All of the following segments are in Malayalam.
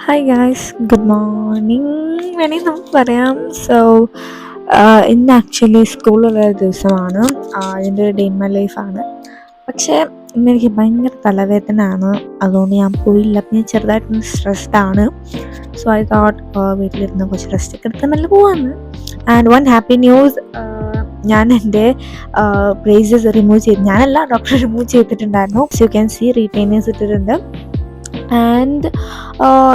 ഹായ് ഗായ്സ് ഗുഡ് മോർണിംഗ് വേണമെങ്കിൽ നമുക്ക് പറയാം. സോ ഇന്ന് ആക്ച്വലി സ്കൂളുള്ള ദിവസമാണ്. അതിന്റെ ഒരു ഡേ മൈ ലൈഫാണ് പക്ഷേ ഇന്ന് എനിക്ക് ഭയങ്കര തലവേദനയാണ്. അതുകൊണ്ട് ഞാൻ പോയില്ല. പിന്നെ ചെറുതായിട്ടൊന്ന് സ്ട്രെസ്ഡാണ് സോ ഐ തോട്ട് വീട്ടിലിരുന്ന് കുറച്ച് റെസ്റ്റ് ഒക്കെ എടുത്ത് നല്ല പോവാന്ന്. ആൻഡ് വൺ ഹാപ്പി ന്യൂസ് ഞാൻ എന്റെ ബ്രേസസ് റിമൂവ് ചെയ്ത് ഞാനല്ല ഡോക്ടർ റിമൂവ് ചെയ്തിട്ടുണ്ടായിരുന്നു. So you can see retainers ഇട്ടിട്ടുണ്ട്. ആൻഡ്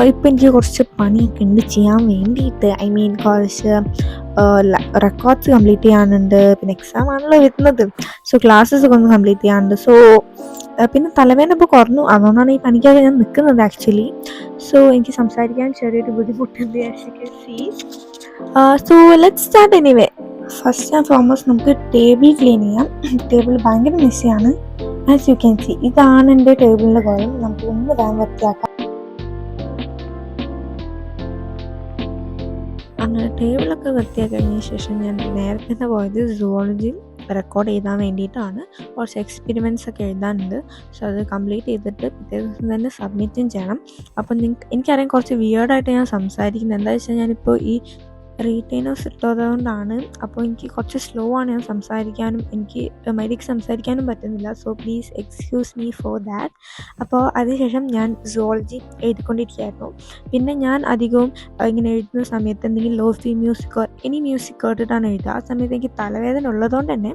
ഇപ്പം എനിക്ക് കുറച്ച് പണിയൊക്കെ ഉണ്ട് ചെയ്യാൻ വേണ്ടിയിട്ട്. ഐ മീൻ കുറച്ച് റെക്കോർഡ്സ് കംപ്ലീറ്റ് ചെയ്യാനുണ്ട്. പിന്നെ എക്സാം ആണല്ലോ വരുന്നത്. സോ ക്ലാസ്സസ് ഒക്കെ ഒന്ന് കംപ്ലീറ്റ് ചെയ്യാനുണ്ട്. സോ പിന്നെ തലവേദന ഇപ്പോൾ കുറഞ്ഞു. അതുകൊണ്ടാണ് ഈ പണിക്കൊക്കെ ഞാൻ നിൽക്കുന്നത് ആക്ച്വലി സോ എനിക്ക് സംസാരിക്കാൻ ചെറിയൊരു ബുദ്ധിമുട്ടുണ്ട് so let start anyway first and foremost നമുക്ക് ടേബിൾ ക്ലീൻ ചെയ്യാം. ടേബിൾ ഭയങ്കര മെസ്സിയാണ് ആസ് യു ക്യാൻ സി ഇതാണ് എന്റെ ടേബിളിന്റെ കോലം നമുക്ക് ഒന്ന് വേഗം വൃത്തിയാക്കാം. അങ്ങനെ ടേബിളൊക്കെ വൃത്തിയാക്കി കഴിഞ്ഞ ശേഷം ഞാൻ നേരത്തെ തന്നെ പോയത് സുവോളജി റെക്കോർഡ് എഴുതാൻ വേണ്ടിയിട്ടാണ്. കുറച്ച് എക്സ്പെരിമെന്റ്സ് ഒക്കെ എഴുതാനുണ്ട്. സോ അത് കംപ്ലീറ്റ് ചെയ്തിട്ട് പിറ്റേ ദിവസം തന്നെ സബ്മിറ്റും ചെയ്യണം. അപ്പം നിങ്ങൾക്ക് എനിക്കറിയാം കുറച്ച് വിയേർഡായിട്ട് ഞാൻ സംസാരിക്കുന്നത്. എന്താ വെച്ചാൽ ഞാനിപ്പോൾ ഈ റീറ്റെയിനേഴ്സ് ഇട്ടതുകൊണ്ടാണ്. അപ്പോൾ എനിക്ക് കുറച്ച് സ്ലോ ആണ് ഞാൻ സംസാരിക്കാനും എനിക്ക് മര്യാദയ്ക്ക് സംസാരിക്കാനും പറ്റുന്നില്ല. So please excuse me for that അപ്പോൾ അതിനുശേഷം ഞാൻ സുവോളജി എഴുതിക്കൊണ്ടിരിക്കുകയായിരുന്നു. പിന്നെ ഞാൻ അധികവും ഇങ്ങനെ എഴുതുന്ന സമയത്ത് എന്തെങ്കിലും ലോഫി മ്യൂസിക്കോ എനി മ്യൂസിക് കേട്ടിട്ടാണ് എഴുതുക. ആ സമയത്ത് എനിക്ക് തലവേദന ഉള്ളതുകൊണ്ട് തന്നെ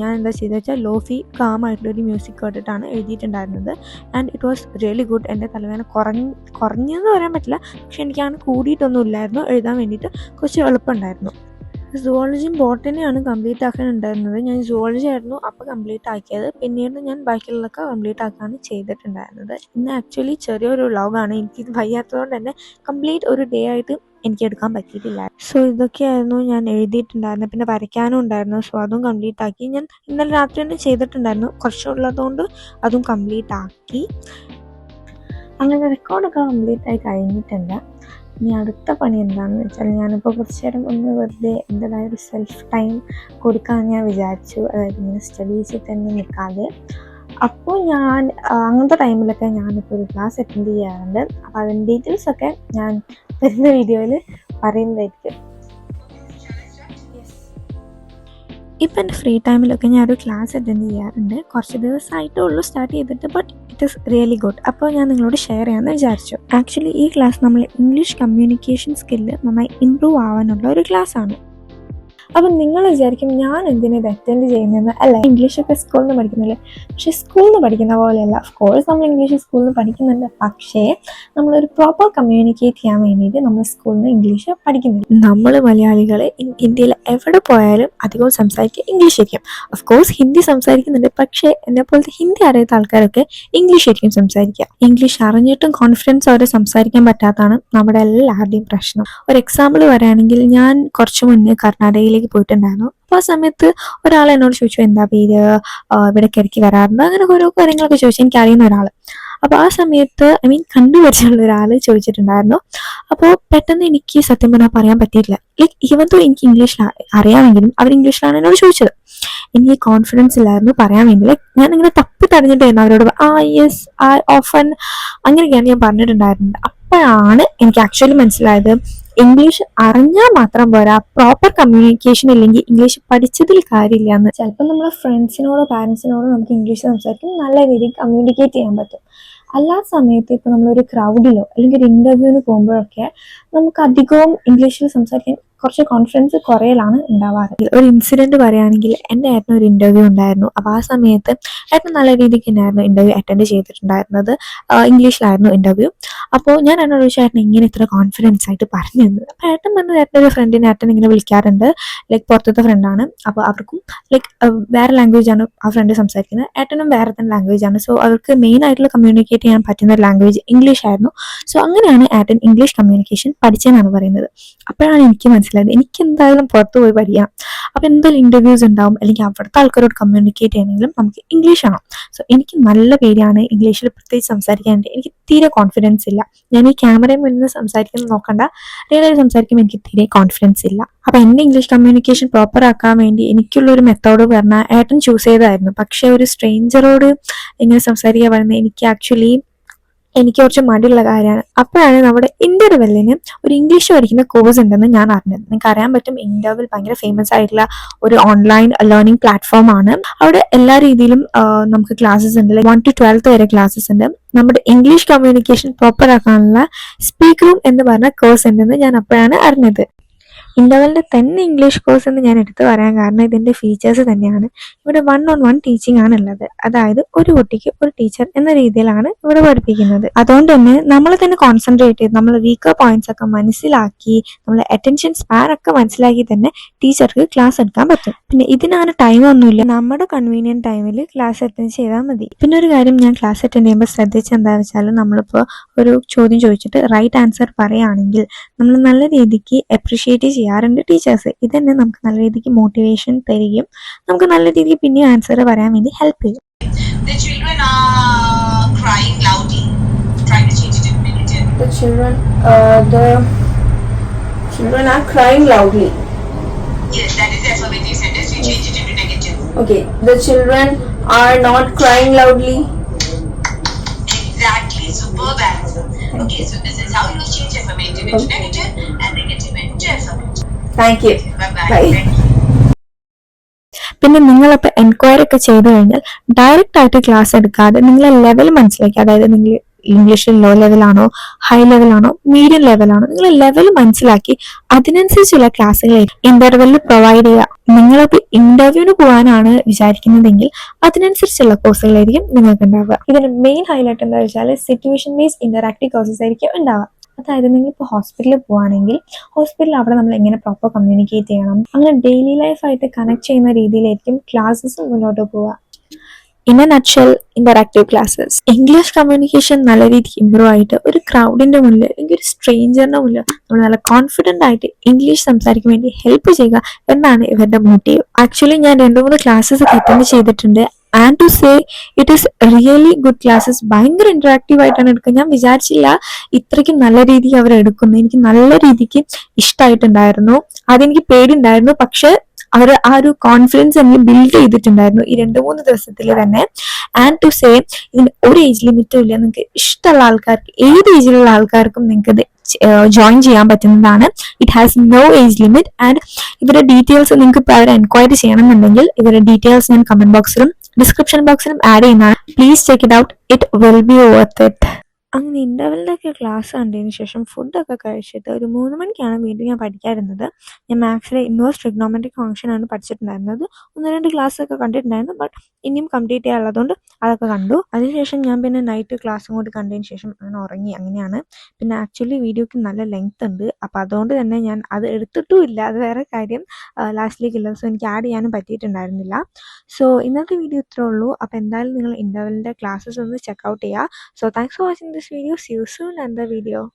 ഞാൻ എന്താ ചെയ്തത് വെച്ചാൽ ലോഫി കാമായിട്ടുള്ളൊരു മ്യൂസിക് കേട്ടിട്ടാണ് എഴുതിയിട്ടുണ്ടായിരുന്നത്. And it was really good എന്റെ തലവേദന കുറഞ്ഞ് കുറഞ്ഞെന്ന് പറയാൻ പറ്റില്ല. പക്ഷെ എനിക്കങ്ങനെ കൂടിയിട്ടൊന്നും ഇല്ലായിരുന്നു എഴുതാൻ വേണ്ടിയിട്ട് കുറച്ച് എളുപ്പമുണ്ടായിരുന്നു. സുവോളജിയും ബോട്ടണിയാണ് കംപ്ലീറ്റ് ആക്കാനുണ്ടായിരുന്നത്. ഞാൻ സുവോളജി ആയിരുന്നു അപ്പോൾ കംപ്ലീറ്റ് ആക്കിയത്. പിന്നീട് ഞാൻ ബാക്കിയുള്ളതൊക്കെ കംപ്ലീറ്റ് ആക്കാണ് ചെയ്തിട്ടുണ്ടായിരുന്നത്. ഇന്ന് ആക്ച്വലി ചെറിയൊരു വ്ളോഗാണ് എനിക്കിത് വയ്യാത്തതുകൊണ്ട് തന്നെ കംപ്ലീറ്റ് ഒരു ഡേ ആയിട്ട് എനിക്ക് എടുക്കാൻ പറ്റിയിട്ടില്ല. സോ ഇതൊക്കെയായിരുന്നു ഞാൻ എഴുതിയിട്ടുണ്ടായിരുന്നത്. പിന്നെ വരയ്ക്കാനും ഉണ്ടായിരുന്നു. സോ അതും കംപ്ലീറ്റ് ആക്കി. ഞാൻ ഇന്നലെ രാത്രി തന്നെ ചെയ്തിട്ടുണ്ടായിരുന്നു. കുറച്ചുള്ളതുകൊണ്ട് അതും കംപ്ലീറ്റ് ആക്കി. അങ്ങനെ റെക്കോർഡൊക്കെ കംപ്ലീറ്റ് ആയി കഴിഞ്ഞിട്ടുണ്ട് ഇനി അടുത്ത പണി എന്താണെന്ന് വെച്ചാൽ ഞാനിപ്പോൾ കുറച്ച് നേരം ഒന്ന് വെറുതെ എന്റെതായ ഒരു സെൽഫ് ടൈം കൊടുക്കാൻ ഞാൻ വിചാരിച്ചു. അതായത് ഇങ്ങനെ സ്റ്റഡീസിൽ തന്നെ നിൽക്കാതെ അപ്പോൾ ഞാൻ അങ്ങനത്തെ ടൈമിലൊക്കെ ഞാനിപ്പോൾ ഒരു ക്ലാസ് അറ്റൻഡ് ചെയ്യാറുണ്ട്. അപ്പോൾ അതിന്റെ ഡീറ്റെയിൽസ് ഒക്കെ ഞാൻ വരുന്ന വീഡിയോയിൽ പറയുന്നതായിരിക്കും. ഇപ്പം എന്റെ ഫ്രീ ടൈമിലൊക്കെ ഞാൻ ഒരു ക്ലാസ് അറ്റൻഡ് ചെയ്യാറുണ്ട്. കുറച്ച് ദിവസമായിട്ടേ ഉള്ളൂ സ്റ്റാർട്ട് ചെയ്തിട്ട് but it is really good അപ്പോൾ ഞാൻ നിങ്ങളോട് ഷെയർ ചെയ്യാമെന്ന് വിചാരിച്ചു. ആക്ച്വലി ഈ ക്ലാസ് നമ്മൾ ഇംഗ്ലീഷ് കമ്മ്യൂണിക്കേഷൻ സ്കില്ല് നന്നായി ഇമ്പ്രൂവ് ആവാനുള്ള ഒരു ക്ലാസ് ആണ്. അപ്പം നിങ്ങൾ വിചാരിക്കും ഞാൻ എന്തിനാ ഇത് അറ്റൻഡ് ചെയ്യുന്നതെന്ന്. അല്ല ഇംഗ്ലീഷൊക്കെ സ്കൂളിൽ നിന്ന് പഠിക്കുന്നില്ലേ പക്ഷേ സ്കൂളിൽ നിന്ന് പഠിക്കുന്ന പോലെയല്ല. ഓഫ് കോഴ്സ് നമ്മൾ ഇംഗ്ലീഷ് സ്കൂളിൽ നിന്ന് പഠിക്കുന്നുണ്ട്. പക്ഷേ നമ്മളൊരു പ്രോപ്പർ കമ്മ്യൂണിക്കേറ്റ് ചെയ്യാൻ വേണ്ടിയിട്ട് നമ്മൾ സ്കൂളിൽ നിന്ന് ഇംഗ്ലീഷ് പഠിക്കുന്നില്ല. നമ്മൾ മലയാളികൾ ഇന്ത്യയിൽ എവിടെ പോയാലും അധികവും സംസാരിക്കുക ഇംഗ്ലീഷ് ആയിരിക്കും. ഓഫ് കോഴ്സ് ഹിന്ദി സംസാരിക്കുന്നുണ്ട്. പക്ഷേ എന്നെ പോലത്തെ ഹിന്ദി അറിയാത്ത ആൾക്കാരൊക്കെ ഇംഗ്ലീഷ് ആയിരിക്കും സംസാരിക്കുക. ഇംഗ്ലീഷ് അറിഞ്ഞിട്ടും കോൺഫിഡൻസ് അവരെ സംസാരിക്കാൻ പറ്റാത്തതാണ് നമ്മുടെ എല്ലാവരുടെയും പ്രശ്നം. ഒരു എക്സാമ്പിൾ പറയുകയാണെങ്കിൽ ഞാൻ കുറച്ച് മുന്നേ കർണാടകയിലേക്ക് പോയിട്ടുണ്ടായിരുന്നു. അപ്പോൾ ആ സമയത്ത് ഒരാൾ എന്നോട് ചോദിച്ചു എന്താ പേര്? ഇവിടെ കിടക്കി വരാറുണ്ട്? അങ്ങനെ ഓരോ കാര്യങ്ങളൊക്കെ ചോദിച്ചു. എനിക്ക് അറിയുന്ന ഒരാൾ. അപ്പോൾ ആ സമയത്ത് ഐ മീൻ കണ്ടുപരിച്ചുള്ള ഒരാൾ ചോദിച്ചിട്ടുണ്ടായിരുന്നു. അപ്പോൾ പെട്ടെന്ന് എനിക്ക് സത്യം പറഞ്ഞാൽ പറയാൻ പറ്റിയിട്ടില്ല. ലൈക്ക് ഈവൻ തോ എനിക്ക് ഇംഗ്ലീഷിൽ അറിയാമെങ്കിലും അവർ ഇംഗ്ലീഷിലാണ് എന്നോട് ചോദിച്ചത്. എനിക്ക് കോൺഫിഡൻസ് ഇല്ലായിരുന്നു പറയാൻ വേണ്ടി. ലൈക്ക് ഞാൻ ഇങ്ങനെ തപ്പി തടഞ്ഞിട്ടായിരുന്നു അവരോട് ആ യെസ് ഐ ഓഫൻ അങ്ങനെയൊക്കെയാണ് ഞാൻ പറഞ്ഞിട്ടുണ്ടായിരുന്നത്. അപ്പോഴാണ് എനിക്ക് ആക്ച്വലി മനസ്സിലായത് ഇംഗ്ലീഷ് അറിഞ്ഞാൽ മാത്രം പോരാ. പ്രോപ്പർ കമ്മ്യൂണിക്കേഷൻ ഇല്ലെങ്കിൽ ഇംഗ്ലീഷ് പഠിച്ചതിൽ കാര്യമില്ല എന്ന് ചിലപ്പോൾ നമ്മുടെ ഫ്രണ്ട്സിനോടോ പാരൻസിനോടോ നമുക്ക് ഇംഗ്ലീഷ് സംസാരിക്കും നല്ല രീതിയിൽ കമ്മ്യൂണിക്കേറ്റ് ചെയ്യാൻ പറ്റും. അല്ലാത്ത സമയത്ത് ഇപ്പോൾ നമ്മളൊരു ക്രൗഡിലോ അല്ലെങ്കിൽ ഒരു ഇന്റർവ്യൂവിന് പോകുമ്പോഴൊക്കെ നമുക്ക് അധികവും ഇംഗ്ലീഷിൽ സംസാരിക്കാൻ കുറച്ച് കോൺഫിഡൻസ് കുറയലാണ് ഉണ്ടാവാറ് ഒരു ഇൻസിഡന്റ് പറയുകയാണെങ്കിൽ എന്റെ ഏട്ടന് ഒരു ഇന്റർവ്യൂ ഉണ്ടായിരുന്നു. അപ്പോൾ ആ സമയത്ത് ഏട്ടൻ നല്ല രീതിക്ക് തന്നെയായിരുന്നു ഇന്റർവ്യൂ അറ്റൻഡ് ചെയ്തിട്ടുണ്ടായിരുന്നത്. ഇംഗ്ലീഷിലായിരുന്നു ഇന്റർവ്യൂ അപ്പോൾ ഞാൻ എന്നോട് ചോദിച്ചു ഇങ്ങനെ ഇത്ര കോൺഫിഡൻസ് ആയിട്ട് പറഞ്ഞു തന്നത് അപ്പോൾ ഏട്ടൻ പറഞ്ഞത് ഏട്ടൻ ഒരു ഫ്രണ്ടിനെ ഏട്ടൻ ഇങ്ങനെ വിളിക്കാറുണ്ട്. ലൈക്ക് പുറത്തത്തെ ഫ്രണ്ടാണ് അപ്പോൾ അവർക്കും ലൈക്ക് വേറെ ലാംഗ്വേജാണ് ആ ഫ്രണ്ട് സംസാരിക്കുന്നത്. ഏട്ടനും വേറെ തന്നെ ലാംഗ്വേജ് ആണ്. സോ അവർക്ക് മെയിൻ ആയിട്ടുള്ള കമ്മ്യൂണിക്കേറ്റ് ചെയ്യാൻ പറ്റുന്ന ലാംഗ്വേജ് ഇംഗ്ലീഷ് ആയിരുന്നു. സോ അങ്ങനെയാണ് ഏട്ടൻ ഇംഗ്ലീഷ് കമ്മ്യൂണിക്കേഷൻ പഠിച്ചതെന്നാണ് പറയുന്നത്. അപ്പോഴാണ് എനിക്ക് മനസ്സിലായത് എനിക്ക് എന്തായാലും പുറത്ത് പോയി പഠിക്കാം. അപ്പോൾ എന്തായാലും ഇന്റർവ്യൂസ് ഉണ്ടാവും അല്ലെങ്കിൽ അവിടുത്തെ ആൾക്കാരോട് കമ്മ്യൂണിക്കേറ്റ് ചെയ്യണമെങ്കിലും നമുക്ക് ഇംഗ്ലീഷ് ആണ് സോ എനിക്ക് നല്ല പേരാണ് ഇംഗ്ലീഷിൽ പ്രത്യേകിച്ച് സംസാരിക്കാനുണ്ട് എനിക്ക് തീരെ കോൺഫിഡൻസ് ഇല്ല. ഞാൻ ഈ ക്യാമറയിൽ മുന്നിൽ സംസാരിക്കുന്നത് നോക്കണ്ട. റിയലായി സംസാരിക്കുമ്പോൾ എനിക്ക് തീരെ കോൺഫിഡൻസ് ഇല്ല. അപ്പം എന്റെ ഇംഗ്ലീഷ് കമ്മ്യൂണിക്കേഷൻ പ്രോപ്പർ ആക്കാൻ വേണ്ടി എനിക്കുള്ള ഒരു മെത്തേഡ് പറഞ്ഞാൽ ഏട്ടൻ ചൂസ് ചെയ്തായിരുന്നു പക്ഷേ ഒരു സ്ട്രേഞ്ചറോട് ഇങ്ങനെ സംസാരിക്കാൻ പറയുന്നത് എനിക്ക് ആക്ച്വലി എനിക്ക് കുറച്ച് മടിയുള്ള കാര്യമാണ്. അപ്പോഴാണ് നമ്മുടെ ഇന്റർവെല്ലിന് ഒരു ഇംഗ്ലീഷ് പഠിക്കുന്ന കോഴ്സ് ഉണ്ടെന്ന് ഞാൻ അറിഞ്ഞത്. നിങ്ങൾക്ക് അറിയാൻ പറ്റും ഇന്റർവെൽ ഭയങ്കര ഫേമസ് ആയിട്ടുള്ള ഒരു ഓൺലൈൻ ലേണിംഗ് പ്ലാറ്റ്ഫോം ആണ്. അവിടെ എല്ലാ രീതിയിലും നമുക്ക് ക്ലാസ്സസ് ഉണ്ട്. വൺ ടു ട്വൽത്ത് വരെ ക്ലാസ്സസ് ഉണ്ട്. നമ്മുടെ ഇംഗ്ലീഷ് കമ്മ്യൂണിക്കേഷൻ പ്രോപ്പർ ആക്കാനുള്ള സ്പീക്ക് റൂം എന്ന് പറഞ്ഞ കോഴ്സ് ഉണ്ടെന്ന് ഞാൻ അപ്പോഴാണ് അറിഞ്ഞത്. ഇന്റർവെലിന്റെ തന്നെ ഇംഗ്ലീഷ് കോഴ്സ് എന്ന് ഞാൻ എടുത്തു പറയാൻ കാരണം ഇതിന്റെ ഫീച്ചേഴ്സ് തന്നെയാണ്. ഇവിടെ വൺ ഓൺ വൺ ടീച്ചിങ് ആണ് ഉള്ളത് അതായത് ഒരു കുട്ടിക്ക് ഒരു ടീച്ചർ എന്ന രീതിയിലാണ് ഇവിടെ പഠിപ്പിക്കുന്നത്. അതുകൊണ്ട് തന്നെ നമ്മൾ തന്നെ കോൺസെൻട്രേറ്റ് ചെയ്ത് നമ്മൾ വീക്കർ പോയിന്റ്സ് ഒക്കെ മനസ്സിലാക്കി നമ്മൾ അറ്റൻഷൻ സ്പാൻ ഒക്കെ മനസ്സിലാക്കി തന്നെ ടീച്ചർക്ക് ക്ലാസ് എടുക്കാൻ പറ്റും. പിന്നെ ഇതിനാണ് ടൈം ഒന്നുമില്ല. നമ്മുടെ കൺവീനിയന്റ് ടൈമിൽ ക്ലാസ് അറ്റൻഡ് ചെയ്താൽ മതി. പിന്നെ ഒരു കാര്യം ഞാൻ ക്ലാസ് അറ്റൻഡ് ചെയ്യുമ്പോൾ ശ്രദ്ധിച്ച എന്താ വെച്ചാൽ നമ്മളിപ്പോൾ ഒരു ചോദ്യം ചോദിച്ചിട്ട് റൈറ്റ് ആൻസർ പറയുകയാണെങ്കിൽ നമ്മൾ നല്ല രീതിക്ക് അപ്രിഷിയേറ്റ് ചെയ്യാറുണ്ട് ടീച്ചേഴ്സ് ഇതന്നെ നമുക്ക് നല്ല രീതിക്ക് മോട്ടിവേഷൻ തരികയും നമുക്ക് നല്ല രീതിക്ക് പിന്നെയും ആൻസർ പറയാൻ വേണ്ടി ഹെൽപ്പ് ചെയ്യും The children are crying loudly. Try to change it in negative. The children, uh, the children are crying loudly. Yes, that is the affirmative sentence. You change it into negative. Okay, the children are not crying loudly. Okay, so this is how you change affirmative into Okay. negative and negative into affirmative. Thank you. Bye bye. Bye. Thank you. പിന്നെ നിങ്ങളിപ്പോൾ എൻക്വയറി ഒക്കെ ചെയ്തു കഴിഞ്ഞാൽ ഡയറക്റ്റ് ആയിട്ട് ക്ലാസ് എടുക്കാതെ നിങ്ങളെ ലെവൽ മനസ്സിലാക്കി അതായത് നിങ്ങൾ ഇംഗ്ലീഷിൽ ലോ ലെവലാണോ ഹൈ ലെവലാണോ മീഡിയം ലെവലാണോ നിങ്ങൾ ലെവൽ മനസ്സിലാക്കി അതിനനുസരിച്ചുള്ള ക്ലാസ്സുകൾ ഇന്റർവെല്ലിൽ പ്രൊവൈഡ് ചെയ്യുക. നിങ്ങളിപ്പോൾ ഇന്റർവ്യൂവിന് പോകാനാണ് വിചാരിക്കുന്നതെങ്കിൽ അതിനനുസരിച്ചുള്ള കോഴ്സുകളായിരിക്കും നിങ്ങൾക്ക് ഉണ്ടാവുക ഇതിന് മെയിൻ ഹൈലൈറ്റ് എന്താ വെച്ചാൽ സിറ്റുവേഷൻ ബേസ്ഡ് ഇന്ററാക്റ്റീവ് കോഴ്സസ് ആയിരിക്കും ഉണ്ടാവുക. അതായത് നിങ്ങളിപ്പോൾ ഹോസ്പിറ്റലിൽ പോവുകയാണെങ്കിൽ ഹോസ്പിറ്റലിൽ അവിടെ നമ്മൾ എങ്ങനെ പ്രോപ്പർ കമ്മ്യൂണിക്കേറ്റ് ചെയ്യണം അങ്ങനെ ഡെയിലി ലൈഫായിട്ട് കണക്ട് ചെയ്യുന്ന രീതിയിലായിരിക്കും ക്ലാസ്സസ് മുന്നോട്ട് പോവുക. In a nutshell interactive classes English communication നല്ല രീതിക്ക് ഇമ്പ്രൂവ് ആയിട്ട് ഒരു ക്രൗഡിന്റെ മുന്നിൽ അല്ലെങ്കിൽ ഒരു സ്ട്രേഞ്ചറിന്റെ മുന്നിൽ നമ്മൾ നല്ല കോൺഫിഡന്റ് ആയിട്ട് ഇംഗ്ലീഷ് സംസാരിക്കാൻ വേണ്ടി ഹെൽപ്പ് ചെയ്യുക എന്നാണ് ഇവരുടെ മോട്ടീവ് ആക്ച്വലി ഞാൻ രണ്ട് മൂന്ന് ക്ലാസ്സസ് അറ്റൻഡ് ചെയ്തിട്ടുണ്ട്. And to say it is really good classes ഭയങ്കര ഇന്ററാക്റ്റീവ് ആയിട്ടാണ് എടുക്കുക ഞാൻ വിചാരിച്ചില്ല ഇത്രയ്ക്കും നല്ല രീതിക്ക് അവർ എടുക്കുന്നു. എനിക്ക് നല്ല രീതിക്ക് ഇഷ്ടമായിട്ടുണ്ടായിരുന്നു അതെനിക്ക് പേടിയുണ്ടായിരുന്നു. പക്ഷെ അവർ ആ ഒരു കോൺഫിഡൻസ് എനിക്ക് ബിൽഡ് ചെയ്തിട്ടുണ്ടായിരുന്നു ഈ രണ്ട് മൂന്ന് ദിവസത്തിൽ തന്നെ. ആൻഡ് ടു സേ ഇതിന് ഒരു ഏജ് ലിമിറ്റും ഇല്ല. നിങ്ങൾക്ക് ഇഷ്ടമുള്ള ആൾക്കാർക്ക് ഏത് ഏജിലുള്ള ആൾക്കാർക്കും നിങ്ങൾക്ക് ഇത് ജോയിൻ ചെയ്യാൻ പറ്റുന്നതാണ്. It has no age limit and ഇവരുടെ ഡീറ്റെയിൽസ് നിങ്ങൾക്ക് ഇപ്പോൾ അവർ എൻക്വയറി ചെയ്യണമെന്നുണ്ടെങ്കിൽ ഇവരുടെ ഡീറ്റെയിൽസ് ഞാൻ കമന്റ് ബോക്സിലും ഡിസ്ക്രിപ്ഷൻ ബോക്സിലും ആഡ് ചെയ്യുന്നതാണ്. Please check it out it will be worth it അങ്ങനെ ഇന്റർവെലിന്റെ ഒക്കെ ക്ലാസ് കണ്ടതിന് ശേഷം ഫുഡൊക്കെ കഴിച്ചിട്ട് ഒരു മൂന്ന് മണിക്കാണ് വീണ്ടും ഞാൻ പഠിക്കാറുന്നത് ഞാൻ മാത്സിലെ ഇൻവേഴ്സ് ട്രിഗ്നോമെട്രിക് ഫംഗ്ഷനാണ് പഠിച്ചിട്ടുണ്ടായിരുന്നത്. ഒന്ന് രണ്ട് ക്ലാസ് ഒക്കെ കണ്ടിട്ടുണ്ടായിരുന്നു ബട്ട് ഇനിയും കംപ്ലീറ്റ് ചെയ്യാനുള്ളതുകൊണ്ട് അതൊക്കെ കണ്ടു. അതിനുശേഷം ഞാൻ പിന്നെ നൈറ്റ് ക്ലാസ് കൂടി കണ്ടതിന് ശേഷം അങ്ങനെ ഉറങ്ങി. അങ്ങനെയാണ്. പിന്നെ ആക്ച്വലി വീഡിയോക്ക് നല്ല ലെങ്ത് ഉണ്ട്. അപ്പോൾ അതുകൊണ്ട് തന്നെ ഞാൻ അത് എടുത്തിട്ടും ഇല്ല. അത് വേറെ കാര്യം. ലാസ്റ്റിലേക്ക് ഇല്ല സോ എനിക്ക് ആഡ് ചെയ്യാനും പറ്റിയിട്ടുണ്ടായിരുന്നില്ല. സോ ഇന്നത്തെ വീഡിയോ ഇത്രേ ഉള്ളൂ. അപ്പോൾ എന്തായാലും നിങ്ങൾ ഇന്റർവെലിന്റെ ക്ലാസ്സസ് ഒന്ന് ചെക്കൗട്ട് ചെയ്യുക. So thanks for watching this this video. See you soon and the video.